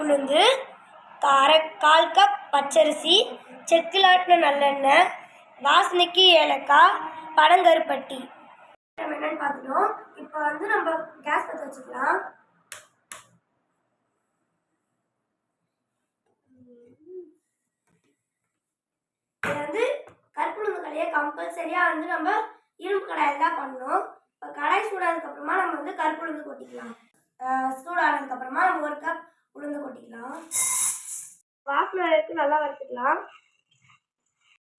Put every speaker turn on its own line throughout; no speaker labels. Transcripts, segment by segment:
உளுந்து கார கால் கப் பச்சரிசி செக்கிலாட்டின நல்லெண்ணெய் வாசனைக்கு ஏலக்காய் பனங்கருப்பட்டி. நம்ம என்னென்னு பார்த்துட்டோம் இப்போ வந்து நம்ம கேஸ் பற்ற வச்சுக்கலாம். இது வந்து கருப்புளுந்து கடையை கம்பல்சரியாக வந்து நம்ம இரும்பு கடாயில் தான் பண்ணணும். இப்போ கடாய் சூடானதுக்கப்புறமா நம்ம வந்து கருப்புளுந்து கொட்டிக்கலாம். சூடானதுக்கப்புறமா நம்ம ஒரு கப் உளுந்து கொட்டிக்கலாம். வாசனை வரைக்கும் நல்லா வறுத்துக்கலாம்.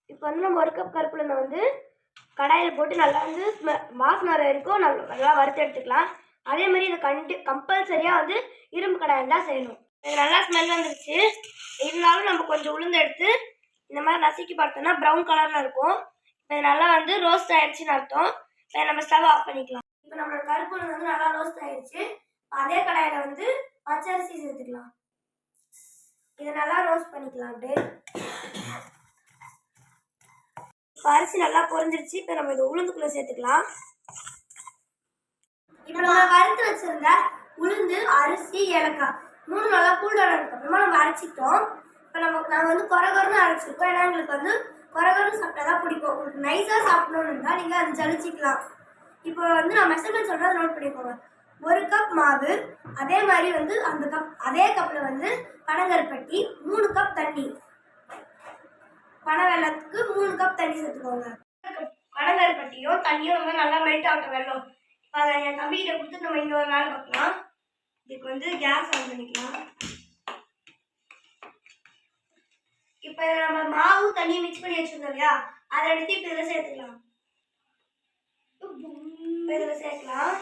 இப்போ வந்து நம்ம ஒரு கப் கருப்புளுந்தை வந்து கடாயில் போட்டு நல்லா வந்து ஸ்மெ- வாசனை வர வரைக்கும் நம்ம நல்லா வறுத்து எடுத்துக்கலாம். அதே மாதிரி இதை கண்டு கம்பல்சரியாக வந்து இரும்பு கடாயில் தான் செய்யணும். இது நல்லா ஸ்மெல் வந்துருச்சு. இருந்தாலும் நம்ம கொஞ்சம் உளுந்து எடுத்து இந்த மாதிரி நசுக்கி பார்த்தோம்னா ப்ரௌன் கலரில் இருக்கும். இப்போ இது நல்லா வந்து ரோஸ்ட் ஆயிடுச்சுன்னு அர்த்தம். இப்போ நம்ம ஸ்டவ் ஆஃப் பண்ணிக்கலாம். இப்போ நம்மளோட கருப்பு உளுந்து வந்து நல்லா ரோஸ்ட் ஆயிடுச்சு அதே கடாயில் வந்து பச்சரிசி சேர்த்துக்கலாம். இதை நல்லா ரோஸ்ட் பண்ணிக்கலாம் அப்படியே. அரிசி நல்லா பொரிஞ்சிருச்சு. இப்போ நம்ம இதை உளுந்துக்குள்ளே சேர்த்துக்கலாம். இப்போ நம்ம வறுத்து வச்சிருந்த உளுந்து அரிசி ஏலக்காய் மூணு நல்லா கூல்டானதுக்கு அப்புறமா நம்ம அரைச்சிட்டோம் இப்போ நமக்கு நாங்கள் வந்து குறகுறன்னு அரைச்சிருக்கோம். ஏன்னா எங்களுக்கு வந்து குறகுறன்னு சாப்பிட்டா தான் பிடிக்கும். உங்களுக்கு நைஸாக சாப்பிடணுன்னு இருந்தால் நீங்கள் அதை ஜலிச்சிக்கலாம். இப்போ வந்து நான் மெஷர்மெண்ட் சொல்கிறத நோட் பண்ணிக்கோங்க. ஒரு கப் மாவு அதே மாதிரி வந்து அந்த கப் அதே கப்பில் வந்து பனங்கருப்பட்டி மூணு கப் தண்ணி. பனை வெள்ளத்துக்கு மூணு கப் தண்ணி சேர்த்துக்கோங்க. பனங்கருப்பட்டியும் தண்ணியும் ரொம்ப நல்லா மெல்ட் ஆகட்டும் வெள்ளம். இப்போ அதை என் தம்பிகிட்ட கொடுத்து நம்ம இங்கே ஒரு வேலை பார்க்கலாம். இதுக்கு வந்து கேஸ் ஆன் பண்ணிக்கலாம். இப்போ நம்ம மாவு தண்ணி மிக்ஸ் பண்ணி வச்சிருந்தோம் இல்லையா? அதை எடுத்து இப்போ இதில் சேர்த்துக்கலாம். இதில் சேர்க்கலாம்.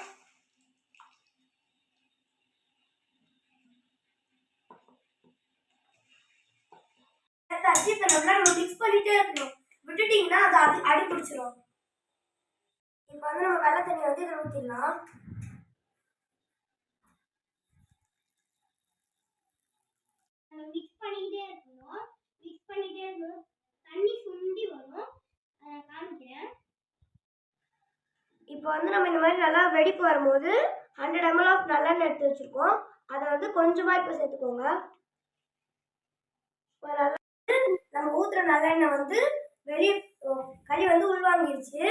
இப்போ நல்லா நம்ம மிக்ஸ் பண்ணிட்டே இருக்கணும். விட்டுட்டீங்கன்னா அது அது அடி பிடிச்சிரும். இப்போ வந்து நம்ம வெள்ளை தண்ணி வந்து இதில் ஊற்றிடலாம்
நம்ம மிக்ஸ் பண்ணிக்கிட்டே இருக்கணும். மிக்ஸ் பண்ணிக்கிட்டே இருக்கணும். தண்ணி சுண்டி வரும் அதை காமிக்கிறேன்.
இப்போ வந்து நம்ம இந்த மாதிரி நல்லா வெடிப்பு வரும்போது ஹண்ட்ரட் எம்எல் ஆஃப் நல்லெண்ணெய் எடுத்து வச்சுருக்கோம். அதை வந்து கொஞ்சமாக இப்போ சேர்த்துக்கோங்க. ஒரு நல்லா ஊற்றுற நல்லெண்ணெய் வந்து வெளியே களி வந்து உள்வாங்கிருச்சு.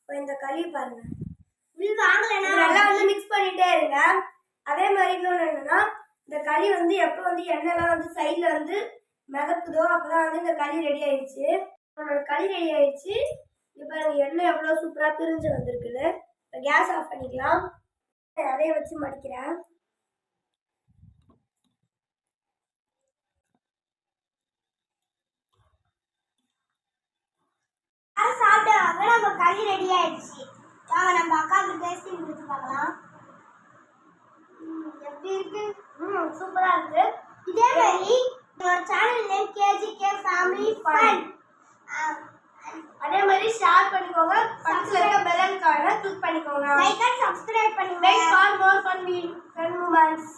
இப்போ இந்த களி பாருங்க.
உள் வாங்கலைன்னா
நல்லா வந்து மிக்ஸ் பண்ணிட்டே இருங்க. அதே மாதிரி இன்னொன்று என்னன்னா இந்த களி வந்து எப்போ வந்து எண்ணெய்லாம் வந்து சைடில் வந்து மிதக்குதோ அப்பதான் வந்து இந்த களி ரெடி ஆயிடுச்சு நம்மளோட களி ரெடி ஆயிடுச்சு இப்போ பாருங்க எண்ணெய் எவ்வளோ சூப்பராக பிரிஞ்சு வந்திருக்குது. இப்போ கேஸ் ஆஃப் பண்ணிக்கலாம். அதைய வச்சு மடிக்கிறேன்.
களி ரெடி ஆயிடுச்சு. வாங்க நம்ம அக்காவுக்கு டேஸ்டிங் கொடுத்து பார்க்கலாம். எப்படி இருக்கு?
ம் சூப்பராக இருக்குது
இதே மாதிரி என்னோட channel name KGK family fun
அதே மாதிரி ஷேர் பண்ணிக்கோங்க. பக்கத்தில் இருக்க பெல் ஐக்கானை கிளிக் பண்ணிக்கோங்க.
லைக் அண்ட் சப்ஸ்கிரைப் பண்ணுங்க.
Wait for more fun, fun moments.